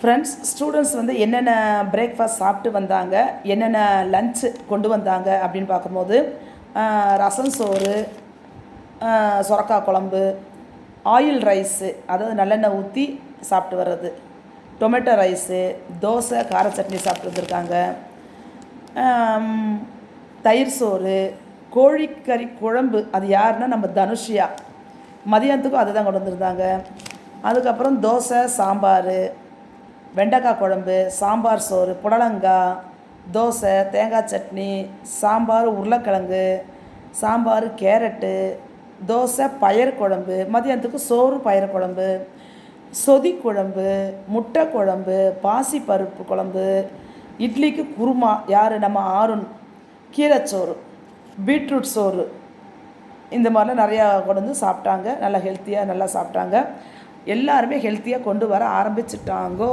Friends students வந்து என்னென்ன breakfast சாப்பிட்டு வந்தாங்க என்னென்ன லஞ்சு கொண்டு வந்தாங்க அப்படின்னு பார்க்கும்போது ரசம் சோறு சுரக்காய் குழம்பு ஆயில் ரைஸு அதாவது நல்லெண்ணெய் ஊற்றி சாப்பிட்டு வர்றது. டொமேட்டோ ரைஸு தோசை கார சட்னி சாப்பிட்டு வந்திருக்காங்க. தயிர் சோறு கோழிக்கறி குழம்பு அது யாருன்னா நம்ம தனுஷியா. மதியானத்துக்கும் அதை தான் கொண்டு வந்திருந்தாங்க. அதுக்கப்புறம் தோசை சாம்பார் வெண்டைக்காய் குழம்பு சாம்பார் சோறு புடலங்காய் தோசை தேங்காய் சட்னி சாம்பார் உருளைக்கிழங்கு சாம்பார் கேரட்டு தோசை பயிர் குழம்பு மதியானத்துக்கு சோறு பயிர் குழம்பு சொதி குழம்பு முட்டை குழம்பு பாசி பருப்பு குழம்பு இட்லிக்கு குருமா யார்? நம்ம ஆருண். கீரைச்சோறு பீட்ரூட் சோறு. இந்த மாதிரிலாம் நிறையா கொண்டு வந்து சாப்பிட்டாங்க. நல்லா ஹெல்த்தியாக நல்லா சாப்பிட்டாங்க. எல்லாருமே ஹெல்த்தியாக கொண்டு வர ஆரம்பிச்சிட்டாங்கோ.